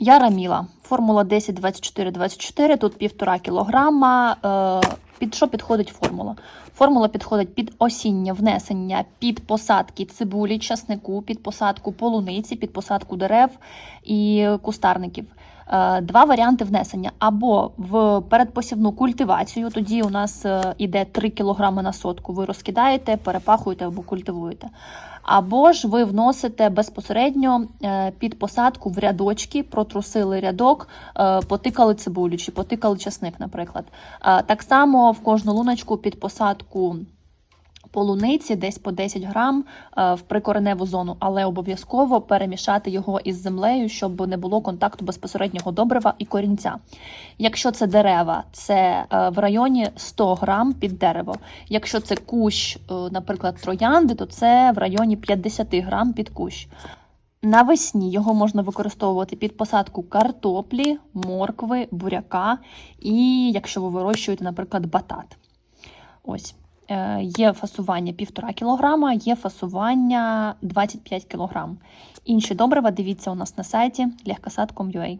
Яра Міла. Формула 10 24 24 тут 1,5 кілограма. Е, Під що підходить формула? Формула підходить під осіннє внесення, під посадки цибулі, часнику, під посадку полуниці, під посадку дерев і кустарників. Е, Два варіанти внесення: або в передпосівну культивацію, тоді у нас е, іде 3 кг на сотку. Ви розкидаєте, перепахуєте або культивуєте. Або ж ви вносите безпосередньо е, під посадку в рядочки, протрусили рядок, потикали цибулю чи потикали часник, наприклад. Так само в кожну луночку під посадку полуниці десь по 10 грам е, в прикореневу зону, але обов'язково перемішати його із землею, щоб не було контакту безпосереднього добрива і корінця. Якщо це дерева, це е, в районі 100 грам під дерево. Якщо це кущ, е, наприклад, троянди, то це в районі 50 грам під кущ. Навесні його можна використовувати під посадку картоплі, моркви, буряка і якщо ви вирощуєте, наприклад, батат. Ось. Е, Є фасування 1,5 кг, є фасування 25 кг. Інші добрива дивіться у нас на сайті lehkasad.com.ua.